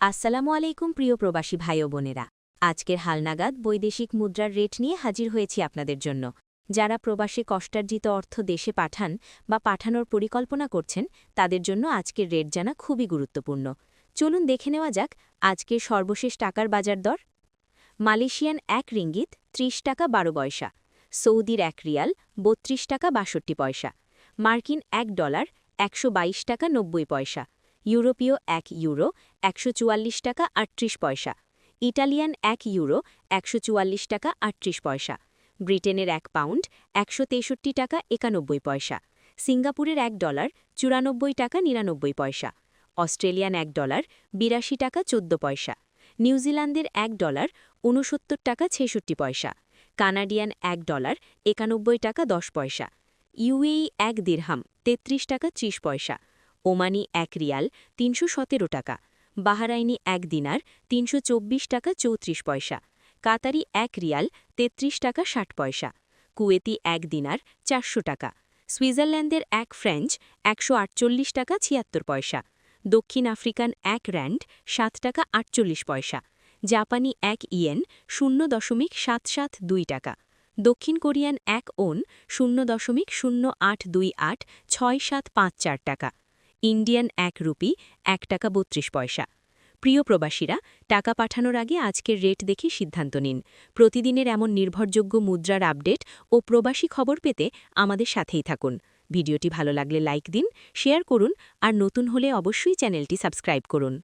আসসালামু আলাইকুম প্রিয় প্রবাসী ভাই ও বোনেরা। আজকের হালনাগাদ বৈদেশিক মুদ্রার রেট নিয়ে হাজির হয়েছি আপনাদের জন্য। যারা প্রবাসে কষ্টার্জিত অর্থ দেশে পাঠান বা পাঠানোর পরিকল্পনা করছেন, তাদের জন্য আজকের রেট জানা খুবই গুরুত্বপূর্ণ। চলুন দেখে নেওয়া যাক আজকের সর্বশেষ টাকার বাজার দর। মালয়েশিয়ান এক রিঙ্গিত ৩০ টাকা বারো পয়সা, সৌদির এক রিয়াল বত্রিশ টাকা বাষট্টি পয়সা, মার্কিন এক ডলার একশো বাইশ টাকা নব্বই পয়সা ইউরোপীয় এক ইউরো, একশো চুয়াল্লিশ টাকা আটত্রিশ পয়সা। ইটালিয়ান এক ইউরো, একশো চুয়াল্লিশ টাকা আটত্রিশ পয়সা। ব্রিটেনের এক পাউন্ড, একশো তেষট্টি টাকা একানব্বই পয়সা। সিঙ্গাপুরের এক ডলার, চুরানব্বই টাকা নিরানব্বই পয়সা। অস্ট্রেলিয়ান এক ডলার, বিরাশি টাকা চোদ্দ পয়সা। নিউজিল্যান্ডের এক ডলার, ঊনসত্তর টাকা ছেষট্টি পয়সা। কানাডিয়ান এক ডলার, একানব্বই টাকা দশ পয়সা। ইউএই এক দিরহাম, তেত্রিশ টাকা ত্রিশ পয়সা। ওমানি এক রিয়াল তিনশো সতেরো টাকা, বাহারাইনি এক দিনার তিনশো চব্বিশ টাকা চৌত্রিশ পয়সা, কাতারি এক রিয়াল ৩৩ টাকা ষাট পয়সা, কুয়েতি এক দিনার চারশো টাকা, সুইজারল্যান্ডের এক ফ্রেঞ্চ একশো আটচল্লিশ টাকা ছিয়াত্তর পয়সা, দক্ষিণ আফ্রিকান এক র্যান্ড সাত টাকা আটচল্লিশ পয়সা, জাপানি এক ইয়েন শূন্য দশমিক সাত সাত দুই টাকা, দক্ষিণ কোরিয়ান এক ওন শূন্য দশমিক শূন্য আট দুই আট ছয় সাত পাঁচ চার টাকা। ইন্ডিয়ান এক রুপি, এক টাকা বত্রিশ পয়সা। প্রিয় প্রবাসীরা, টাকা পাঠানোর আগে আজকের রেট দেখে সিদ্ধান্ত নিন। প্রতিদিনের এমন নির্ভরযোগ্য মুদ্রার আপডেট ও প্রবাসী খবর পেতে আমাদের সাথেই থাকুন। ভিডিওটি ভালো লাগলে লাইক দিন, শেয়ার করুন আর নতুন হলে অবশ্যই চ্যানেলটি সাবস্ক্রাইব করুন।